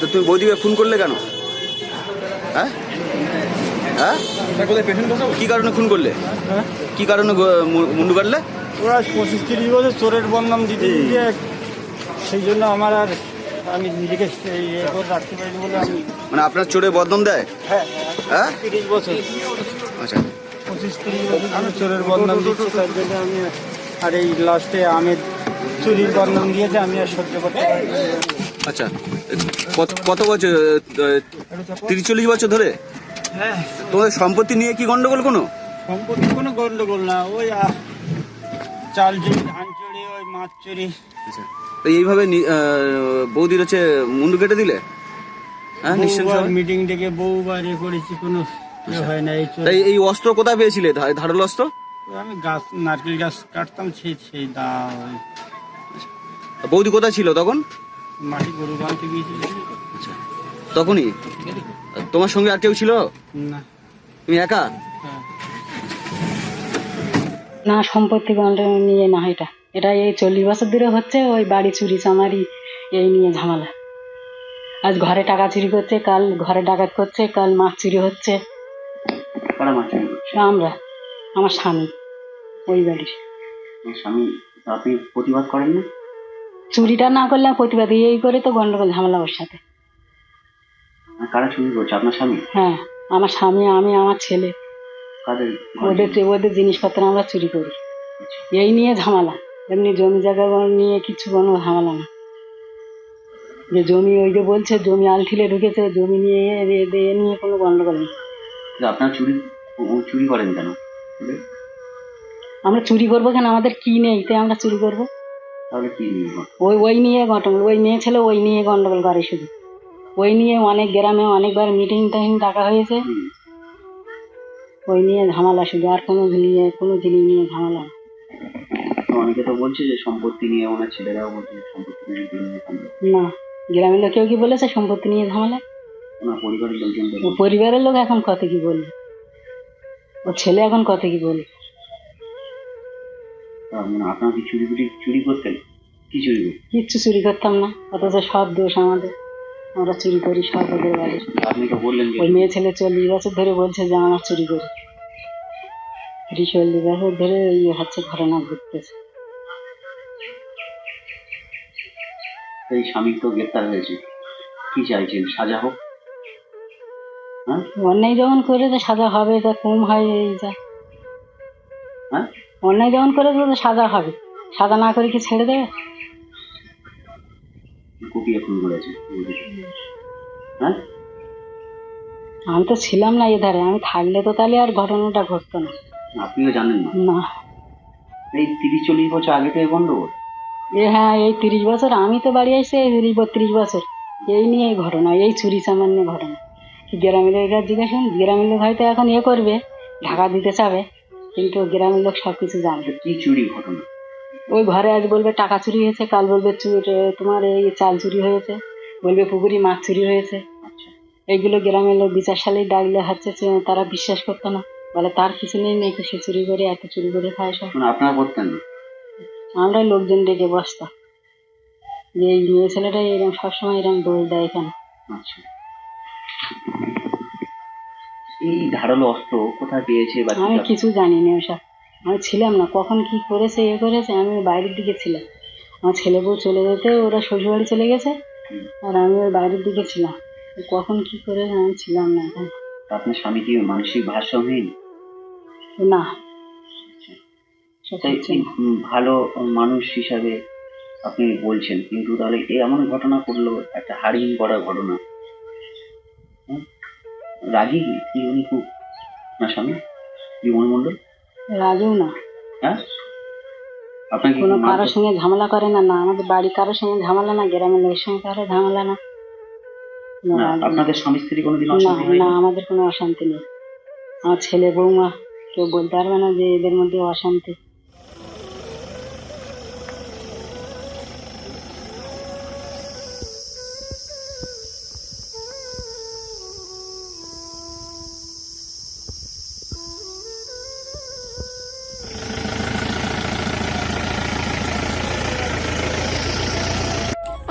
তো তুমি বৌদিকে ফোন করলে কেন? হ্যাঁ? হ্যাঁ? কি কারণে খুন করলে? কি কারণে মুন্ডু কাটলে? ওরা পঁচিশ তিরিশ বছর চোরের বদনাম দিতে সেই জন্য আমার আর আমি নিজেকে রাখতে পারিনি বলে আমি মানে আপনার চোরে বদনাম দেয়? হ্যাঁ। হ্যাঁ? তিরিশ বছর। আচ্ছা। পঁচিশ তিরিশ বছর চোরের বদনাম দিচ্ছি তার জন্য আমি আর এই লাস্টে আমের চুরির বদনাম দিয়েছে আমি আর সহ্য করতে পারি আচ্ছা কত কত বছর তিরিশ চল্লিশ বছর ধরে? হ্যাঁ। তোমাদের সম্পত্তি নিয়ে কি গন্ডগোল কোনো? সম্পত্তি কোনো গন্ডগোল না ওই চাল চুরি ধান চুরি ওই মাছ চুরি আচ্ছা তো এইভাবে বৌদির হচ্ছে মুন্ডু কেটে দিলে? হ্যাঁ নিশ্চয় মিটিং ডেকে বহুবার এ করেছি কোনো ইয়ে হয় না এই তাই এই অস্ত্র কোথায় পেয়েছিলে? ধারালো অস্ত্র? আমি গাছ নারকেল গাছ কাটতাম সেই সেই দা বৌদি কোথায় ছিল তখন? মাটি গরু বাঁধতে গিয়েছিল। আচ্ছা। তখনই? তোমার সঙ্গে আর কেউ ছিল? না। তুমি একা? হ্যাঁ। না সম্পত্তি নিয়ে না এটা। এটা এই চল্লিশ বছর ধরে হচ্ছে ওই বাড়ি চুরি চামারি এই নিয়ে ঝামেলা। আজ ঘরে টাকা চুরি করছে কাল ঘরে ডাকাত করছে কাল মাছ চুরি হচ্ছে। আমরা আমার স্বামী ওই বাড়ির। স্বামী আপনি প্রতিবাদ করেন না চুরিটা না করলে প্রতিবাদ এই করে তো গন্ডগোল ঝামেলা ওর সাথে। কারা চুরি করছে? আপনার স্বামী? হ্যাঁ আমার স্বামী আমি আমার ছেলে। ওদের ওদের জিনিসপত্র আমরা চুরি করি। এই নিয়ে ঝামেলা। এমনি জমি জায়গা নিয়ে কিছু কোনো ঝামেলা না। যে জমি ওই যে বলছে জমি আলঠিলে ঢুকেছে জমি নিয়ে এ নিয়ে কোনো গন্ডগোল নেই। আপনার চুরি চুরি করেন কেন? আমরা চুরি করব কেন? আমাদের কি নেই তাই আমরা চুরি করব? তাহলে কি ওই ওই নিয়ে গন্ডগোল ওই মেয়ে ছেলে ওই নিয়ে গন্ডগোল করে শুধু। ওই নিয়ে অনেক গ্রামে অনেকবার মিটিং টাইম ডাকা হয়েছে। ওই নিয়ে ঝামেলা শুধু আর কোনো নিয়ে কোনো জিনিস নিয়ে ঝামেলা না। অনেকে তো বলছে যে সম্পত্তি নিয়ে ওনার ছেলেরাও বলছে সম্পত্তি নিয়ে নিয়ে। না গ্রামের লোক কেউ কি বলেছে সম্পত্তি নিয়ে ঝামেলা? ওনার পরিবারের লোকজন পরিবারের লোক এখন কত কি বলবে? ও ছেলে এখন কত কি বলবে? মানে আপনার কি চুরি ফুটি চুরি করতেন কি চুরি করতেন কিচ্ছু চুরি করতাম না। অথচ সব দোষ আমাদের। আমরা চুরি করি সব ওদের বাড়ির। আপনি তো বললেন ওই মেয়ে ছেলে চল্লিশ বছর ধরে বলছে যে আমরা চুরি করি। তিরিশ চল্লিশ বছর ধরে ইয়ে হচ্ছে ঘটনা ঘটতেছে। এই স্বামী তো গ্রেপ্তার হয়েছে। কি চাইছেন সাজা হোক? হ্যাঁ? অন্যায় যখন করেছে সাজা হবে তা কম হয় এই যা। হ্যাঁ? অন্যায় যখন করেছে তো সাজা হবে। সাজা না করে কি ছেড়ে দেবে? কুপিয়ে খুন করেছে হ্যাঁ? আমি তো ছিলাম না এধারে। আমি থাকলে তো তাহলে আর ঘটনাটা ঘটতো না। আপনিও জানেন না? না। এই তিরিশ চল্লিশ বছর আগে থেকে গন্ডগোল? এ হ্যাঁ এই তিরিশ বছর। আমি তো বাড়ি আসছি এই তিরিশ বত্রিশ বছর। এই নিয়ে এই ঘটনা এই চুরি সামান্য ঘটনা। গ্রামের লোকের জিজ্ঞাসা গ্রামের লোক হয়তো এখন এ করবে ঢাকা দিতে চাবে। কিন্তু গ্রামের লোক সব কিছু জানবে কি চুরি ঘটনা? ওই ঘরে আজ বলবে টাকা চুরি হয়েছে কাল বলবে তোমার এই চাল চুরি হয়েছে বলবে পুকুরি মাছ চুরি হয়েছে। আচ্ছা। এইগুলো গ্রামের লোক বিচার সালেই ডাকলে হচ্ছে তারা বিশ্বাস করতো না। বলে তার কিছু নেই নাকি সে চুরি করে এত চুরি করে খায় সব। আপনারা করতেন না। আমরা লোকজন ডেকে বসতাম। যে এই মেয়ে ছেলেটা এরকম সবসময় এরকম দোষ দেয় কেন? আচ্ছা। এই ধারালো অস্ত্র কোথায় পেয়েছে বা আমি কিছু জানি না ওসব। আমি ছিলাম না। কখন কি করেছে এ করেছে আমি বাইরের দিকে ছিলাম। আমার ছেলে বউ চলে যেতে ওরা শ্বশুরবাড়ি চলে গেছে আর আমি ওই বাইরের দিকে ছিলাম। কখন কি করেছে আমি ছিলাম না এখন। আপনার স্বামী কি মানসিক ভারসাম্যহীন? না। ভালো মানুষ হিসাবে আপনি বলছেন। কিন্তু তাহলে এই এমন ঘটনা করল একটা হারিয়ে করার ঘটনা। হুম? রাগী কি উনি খুব আপনার স্বামী? জীবন মন্ডল রাগেও না। হ্যাঁ? আপনাকে কোনো কারোর সঙ্গে ঝামেলা করে না না আমাদের বাড়ি কারোর সঙ্গে ঝামেলা না গ্রামের লোকের সঙ্গে কারও ঝামেলা না। না, আপনাদের স্বামী স্ত্রী কোনোদিন অশান্তি হয় না আমাদের কোনো অশান্তি নেই। আমার ছেলে বৌমা কেউ বলতে পারবে না যে এদের মধ্যে অশান্তি।